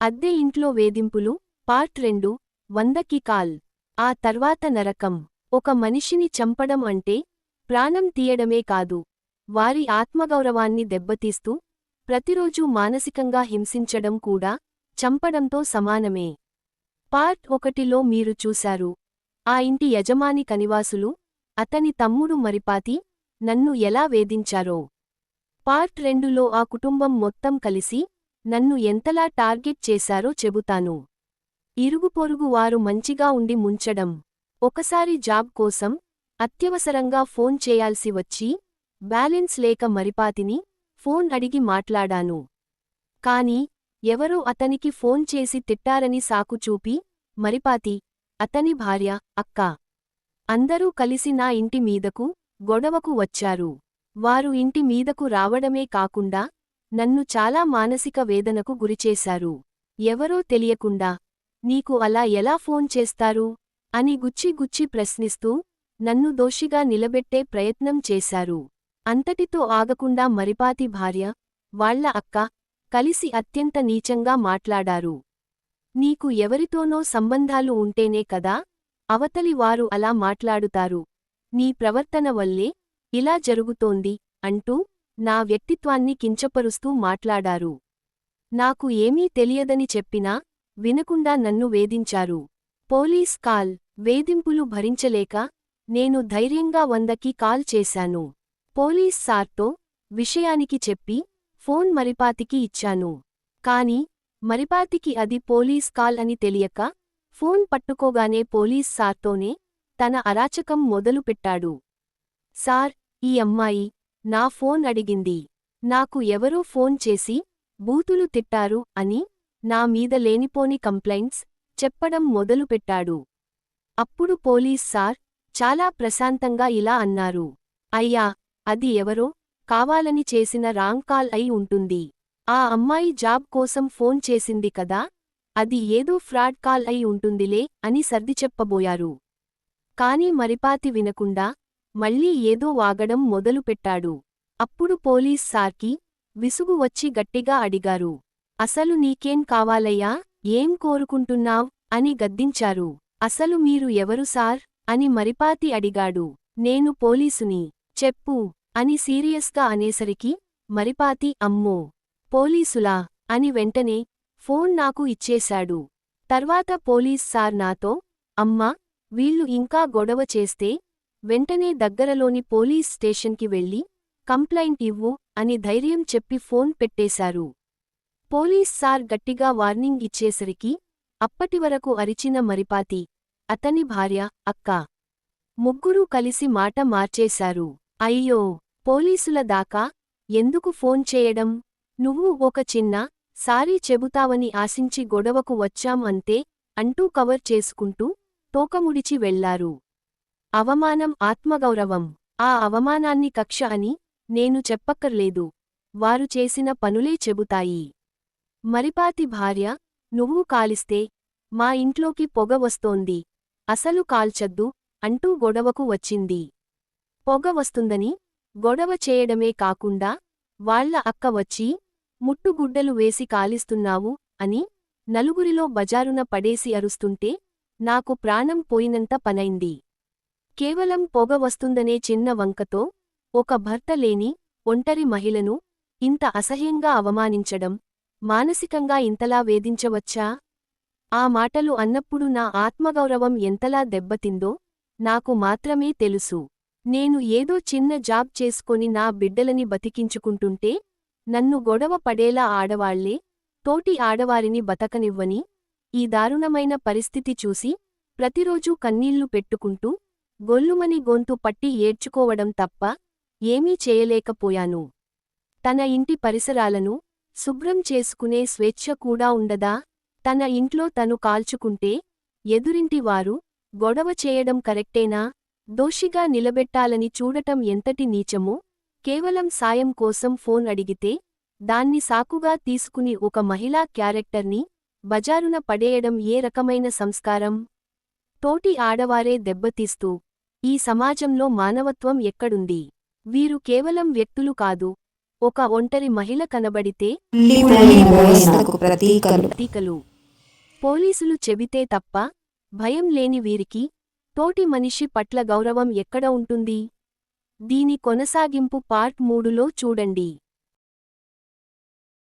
అద్దె ఇంట్లో వేధింపులు పార్ట్ రెండు వందకి కాల్. ఆ తర్వాత నరకం. ఒక మనిషిని చంపడం అంటే ప్రాణం తీయడమే కాదు. వారి ఆత్మగౌరవాన్ని దెబ్బతీస్తూ ప్రతిరోజూ మానసికంగా హింసించడం కూడా చంపడంతో సమానమే. పార్ట్ ఒకటిలో మీరు చూశారు. ఆ ఇంటి యజమాని కనివాసులు అతని తమ్ముడు మరిపాతి నన్ను ఎలా వేధించారో. పార్ట్ రెండులో ఆ కుటుంబం మొత్తం కలిసి నన్ను ఎంతలా టార్గెట్ చేశారో చెబుతాను. ఇరుగుపొరుగు వారు మంచిగా ఉండి ముంచడం. ఒకసారి జాబ్ కోసం అత్యవసరంగా ఫోన్ చేయాల్సి వచ్చి బ్యాలెన్స్ లేక మరిపాతిని ఫోన్ అడిగి మాట్లాడాను. కాని ఎవరో అతనికి ఫోన్ చేసి తిట్టారని సాకు చూపి మరిపాతి అతని భార్య అక్క అందరూ కలిసి నా ఇంటి మీదకు గొడవకు వచ్చారు. వారు ఇంటి మీదకు రావడమే కాకుండా నన్ను చాలా మానసిక వేదనకు గురిచేశారు. ఎవరో తెలియకుండా నీకు అలా ఎలా ఫోన్ చేస్తారు? అని గుచ్చి గుచ్చి ప్రశ్నిస్తూ నన్ను దోషిగా నిలబెట్టే ప్రయత్నం చేశారు. అంతటితో ఆగకుండా మరిపాతి భార్య వాళ్ళ అక్క కలిసి అత్యంత నీచంగా మాట్లాడారు. నీకు ఎవరితోనో సంబంధాలు ఉంటేనే కదా అవతలి వారు అలా మాట్లాడుతారు. నీ ప్రవర్తన వల్లే ఇలా జరుగుతోంది అంటూ నా వ్యక్తిత్వాన్ని కించపరుస్తూ మాట్లాడారు. నాకు ఏమీ తెలియదని చెప్పినా వినకుండా నన్ను వేధించారు. పోలీస్ కాల్ వేధింపులు భరించలేక నేను ధైర్యంగా వందకి కాల్ చేశాను. పోలీస్ సార్తో విషయానికి చెప్పి ఫోన్ మరిపాతికి ఇచ్చాను. కాని మరిపాతికి అది పోలీస్ కాల్ అని తెలియక ఫోన్ పట్టుకోగానే పోలీస్ సార్తోనే తన అరాచకం మొదలుపెట్టాడు. సార్ ఈ అమ్మాయి నా ఫోన్ అడిగింది. నాకు ఎవరో ఫోన్ చేసి బూతులు తిట్టారు అని నా మీద లేనిపోని కంప్లైంట్స్ చెప్పడం మొదలుపెట్టాడు. అప్పుడు పోలీస్ సార్ చాలా ప్రశాంతంగా ఇలా అన్నారు. అయ్యా అది ఎవరో? కావాలని చేసిన రాంగ్ కాల్ అయి ఉంటుంది. ఆ అమ్మాయి జాబ్ కోసం ఫోన్ చేసింది కదా? అది ఏదో ఫ్రాడ్ కాల్ అయి ఉంటుందిలే అని సర్ది చెప్పబోయారు. కాని మరిపాతి వినకుండా మళ్ళీ ఏదో వాగడం మొదలుపెట్టాడు అప్పుడు పోలీస్ సార్కి విసుగు వచ్చి గట్టిగా అడిగారు. అసలు నీకేం కావాలయ్యా? ఏం కోరుకుంటున్నావ్? అని గద్దించారు. అసలు మీరు ఎవరు సార్? అని మరిపాతి అడిగాడు. నేను పోలీసుని. చెప్పు అని సీరియస్గా అనేసరికి మరిపాతి అమ్మో! పోలీసులా? అని వెంటనే ఫోన్ నాకు ఇచ్చేశాడు. తర్వాత పోలీస్ సార్ నాతో అమ్మా! వీళ్ళు ఇంకా గొడవ చేస్తే వెంటనే దగ్గరలోని పోలీస్ స్టేషన్కి వెళ్ళి కంప్లైంట్ ఇవ్వు అని ధైర్యం చెప్పి ఫోన్ పెట్టేశారు. పోలీస్ సార్ గట్టిగా వార్నింగ్ ఇచ్చేసరికి అప్పటివరకు అరిచిన మరిపాతి అతని భార్య అక్క. ముగ్గురూ కలిసి మాట మార్చేశారు. అయ్యో పోలీసుల దాకా? ఎందుకు ఫోన్ చేయడం? నువ్వు ఒక చిన్న సారీ చెబుతావని ఆశించి గొడవకు వచ్చాం అంతే అంటూ కవర్ చేసుకుంటూ తోకముడిచి వెళ్ళారు. అవమానం ఆత్మగౌరవం. ఆ అవమానాన్ని కక్ష అని నేను చెప్పక్కర్లేదు. వారు చేసిన పనులే చెబుతాయి. మరిపాతి భార్య నువ్వు కాలిస్తే మా ఇంట్లోకి పొగ వస్తోంది. అసలు కాల్చద్దు అంటూ గొడవకు వచ్చింది. పొగ వస్తుందని గొడవ చేయడమే కాకుండా వాళ్ళ అక్క వచ్చి ముట్టుగుడ్డలు వేసి కాలిస్తున్నావు అని నలుగురిలో బజారున పడేసి అరుస్తుంటే నాకు ప్రాణం పోయినంత పనైంది. కేవలం పొగ వస్తుందనే చిన్న వంకతో ఒక భర్త లేని ఒంటరి మహిళను ఇంత అసహ్యంగా అవమానించడం మానసికంగా ఇంతలా వేధించవచ్చా? ఆ మాటలు అన్నప్పుడు నా ఆత్మగౌరవం ఎంతలా దెబ్బతిందో నాకు మాత్రమే తెలుసు. నేను ఏదో చిన్న జాబ్ చేసుకొని నా బిడ్డలని బతికించుకుంటుంటే నన్ను గొడవ పడేలా ఆడవాళ్ళే తోటి ఆడవారిని బతకనివ్వని ఈ దారుణమైన పరిస్థితి చూసి ప్రతిరోజూ కన్నీళ్ళు పెట్టుకుంటూ గొల్లుమని గొంతు పట్టి ఏడ్చుకోవడం తప్ప ఏమీ చేయలేకపోయాను. తన ఇంటి పరిసరాలను శుభ్రం చేసుకునే స్వేచ్ఛ కూడా ఉండదా? తన ఇంట్లో తను కాల్చుకుంటే ఎదురింటివారు గొడవ చేయడం కరెక్టేనా? దోషిగా నిలబెట్టాలని చూడటం ఎంతటి నీచమో? కేవలం సాయం కోసం ఫోన్ అడిగితే దాన్ని సాకుగా తీసుకుని ఒక మహిళా క్యారెక్టర్ని బజారున పడేయడం ఏ రకమైన సంస్కారం? తోటి ఆడవారే దెబ్బతీస్తూ ఈ సమాజంలో మానవత్వం ఎక్కడుంది? వీరు కేవలం వ్యక్తులు కాదు ఒక ఒంటరి మహిళ కనబడితే ప్రతీకలు. పోలీసులు చెబితే తప్ప భయం లేని వీరికి తోటి మనిషి పట్ల గౌరవం ఎక్కడ ఉంటుంది? దీని కొనసాగింపు పార్ట్ మూడులో చూడండి.